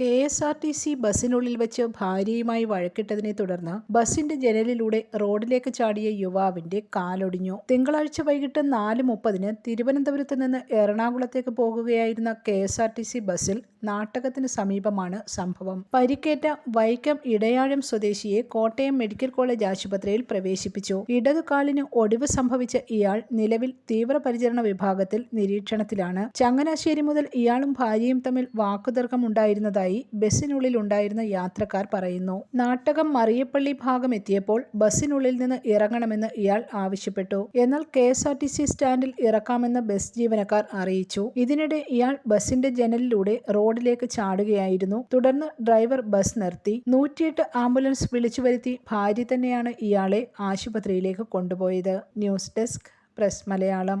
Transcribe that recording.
K S R T C ബസ്സിനുള്ളിൽ വെച്ച് ഭാര്യയുമായി വഴക്കിട്ടതിനെ തുടർന്ന് ബസിന്റെ ജനലിലൂടെ റോഡിലേക്ക് ചാടിയ യുവാവിന്റെ കാലൊടിഞ്ഞു. തിങ്കളാഴ്ച വൈകിട്ട് നാല് മുപ്പതിന് തിരുവനന്തപുരത്ത് നിന്ന് എറണാകുളത്തേക്ക് പോകുകയായിരുന്ന K S R T C ബസ്സിൽ നാട്ടകത്തിന് സമീപമാണ് സംഭവം. പരിക്കേറ്റ വൈക്കം ഇടയാഴം സ്വദേശിയെ കോട്ടയം മെഡിക്കൽ കോളേജ് ആശുപത്രിയിൽ പ്രവേശിപ്പിച്ചു. ഇടതുകാലിന് ഒടിവ് സംഭവിച്ച ഇയാൾ നിലവിൽ തീവ്രപരിചരണ വിഭാഗത്തിൽ നിരീക്ഷണത്തിലാണ്. ചങ്ങനാശ്ശേരി മുതൽ ഇയാളും ഭാര്യയും തമ്മിൽ വാക്കുതർക്കമുണ്ടായിരുന്നതായി ബസ്സിനുള്ളിൽ ഉണ്ടായിരുന്ന യാത്രക്കാർ പറയുന്നു നാട്ടകം മറിയപ്പള്ളി ഭാഗം എത്തിയപ്പോൾ ബസ്സിനുള്ളിൽ നിന്ന് ഇറങ്ങണമെന്ന് ഇയാൾ ആവശ്യപ്പെട്ടു. എന്നാൽ K S R T C സ്റ്റാൻഡിൽ ഇറക്കാമെന്ന് ബസ് ജീവനക്കാർ അറിയിച്ചു. ഇതിനിടെ ഇയാൾ ബസിന്റെ ജനലിലൂടെ റോഡിലേക്ക് ചാടുകയായിരുന്നു. തുടർന്ന് ഡ്രൈവർ ബസ് നിർത്തി. നൂറ്റിയെട്ട് ആംബുലൻസ് വിളിച്ചു വരുത്തി ഭാര്യ തന്നെയാണ് ഇയാളെ ആശുപത്രിയിലേക്ക് കൊണ്ടുപോയത്. News desk press Malayalam.